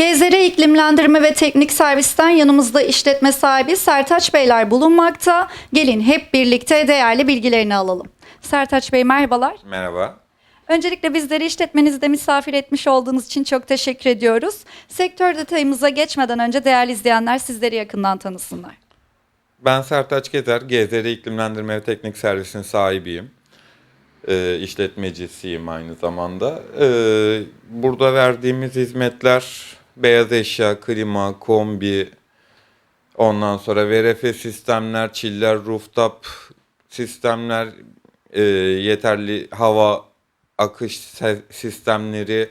GZR İklimlendirme ve Teknik Servis'ten yanımızda işletme sahibi Sertaç Beyler bulunmakta. Gelin hep birlikte değerli bilgilerini alalım. Sertaç Bey merhabalar. Merhaba. Öncelikle bizleri işletmenizde misafir etmiş olduğunuz için çok teşekkür ediyoruz. Sektör detayımıza geçmeden önce değerli izleyenler sizleri yakından tanısınlar. Ben Sertaç Gezer, GZR İklimlendirme ve Teknik Servis'in sahibiyim. Ee, işletmecisiyim aynı zamanda. Ee, burada verdiğimiz hizmetler beyaz eşya, klima, kombi, ondan sonra VRF sistemler, çiller, rooftop sistemler, e, yeterli hava akış sistemleri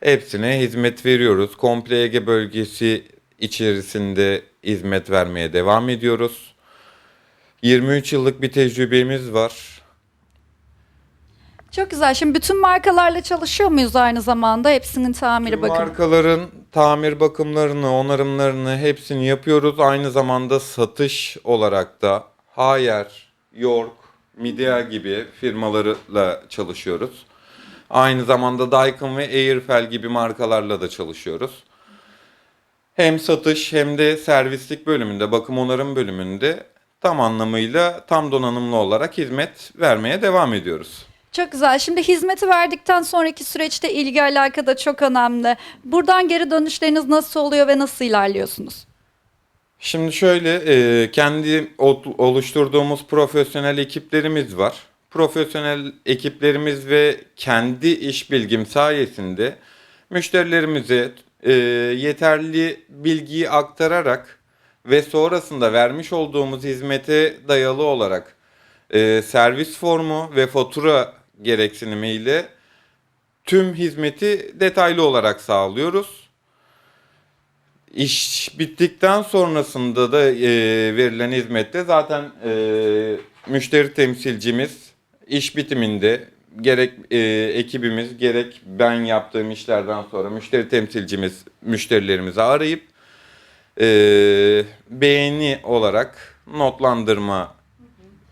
hepsine hizmet veriyoruz. Komple Ege bölgesi içerisinde hizmet vermeye devam ediyoruz. 23 yıllık bir tecrübemiz var. Çok güzel. Şimdi bütün markalarla çalışıyor muyuz aynı zamanda? Hepsinin tamiri Tüm bakın. markaların tamir bakımlarını, onarımlarını hepsini yapıyoruz. Aynı zamanda satış olarak da Haier, York, Midea gibi firmalarla çalışıyoruz. Aynı zamanda Daikin ve Airfel gibi markalarla da çalışıyoruz. Hem satış hem de servislik bölümünde, bakım onarım bölümünde tam anlamıyla tam donanımlı olarak hizmet vermeye devam ediyoruz. Çok güzel. Şimdi hizmeti verdikten sonraki süreçte ilgi alaka da çok önemli. Buradan geri dönüşleriniz nasıl oluyor ve nasıl ilerliyorsunuz? Şimdi şöyle e, kendi oluşturduğumuz profesyonel ekiplerimiz var. Profesyonel ekiplerimiz ve kendi iş bilgim sayesinde müşterilerimize e, yeterli bilgiyi aktararak ve sonrasında vermiş olduğumuz hizmete dayalı olarak e, servis formu ve fatura gereksinimiyle tüm hizmeti detaylı olarak sağlıyoruz. İş bittikten sonrasında da e, verilen hizmette zaten e, müşteri temsilcimiz iş bitiminde gerek e, ekibimiz gerek ben yaptığım işlerden sonra müşteri temsilcimiz müşterilerimizi arayıp e, beğeni olarak notlandırma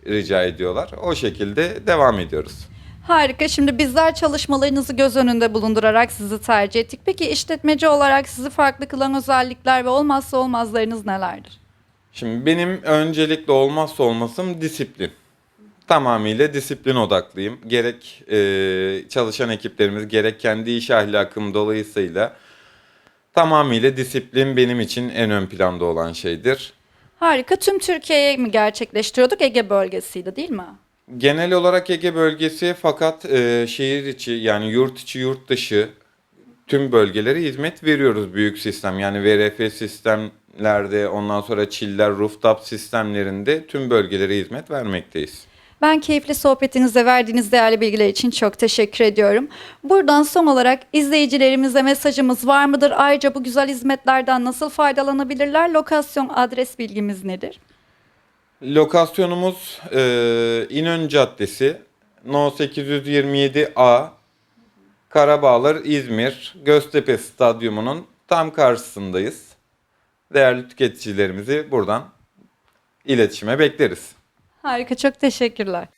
rica ediyorlar. O şekilde devam ediyoruz. Harika. Şimdi bizler çalışmalarınızı göz önünde bulundurarak sizi tercih ettik. Peki işletmeci olarak sizi farklı kılan özellikler ve olmazsa olmazlarınız nelerdir? Şimdi benim öncelikle olmazsa olmasım disiplin. Tamamıyla disiplin odaklıyım. Gerek e, çalışan ekiplerimiz gerek kendi iş ahlakım dolayısıyla tamamıyla disiplin benim için en ön planda olan şeydir. Harika. Tüm Türkiye'ye mi gerçekleştiriyorduk? Ege bölgesiydi değil mi? Genel olarak Ege bölgesi fakat e, şehir içi yani yurt içi yurt dışı tüm bölgelere hizmet veriyoruz büyük sistem. Yani VRF sistemlerde ondan sonra çiller rooftop sistemlerinde tüm bölgelere hizmet vermekteyiz. Ben keyifli sohbetinizde verdiğiniz değerli bilgiler için çok teşekkür ediyorum. Buradan son olarak izleyicilerimize mesajımız var mıdır? Ayrıca bu güzel hizmetlerden nasıl faydalanabilirler? Lokasyon, adres bilgimiz nedir? Lokasyonumuz e, İnönü Caddesi No 827A Karabağlar İzmir Göztepe Stadyumu'nun tam karşısındayız. Değerli tüketicilerimizi buradan iletişime bekleriz. Harika, çok teşekkürler.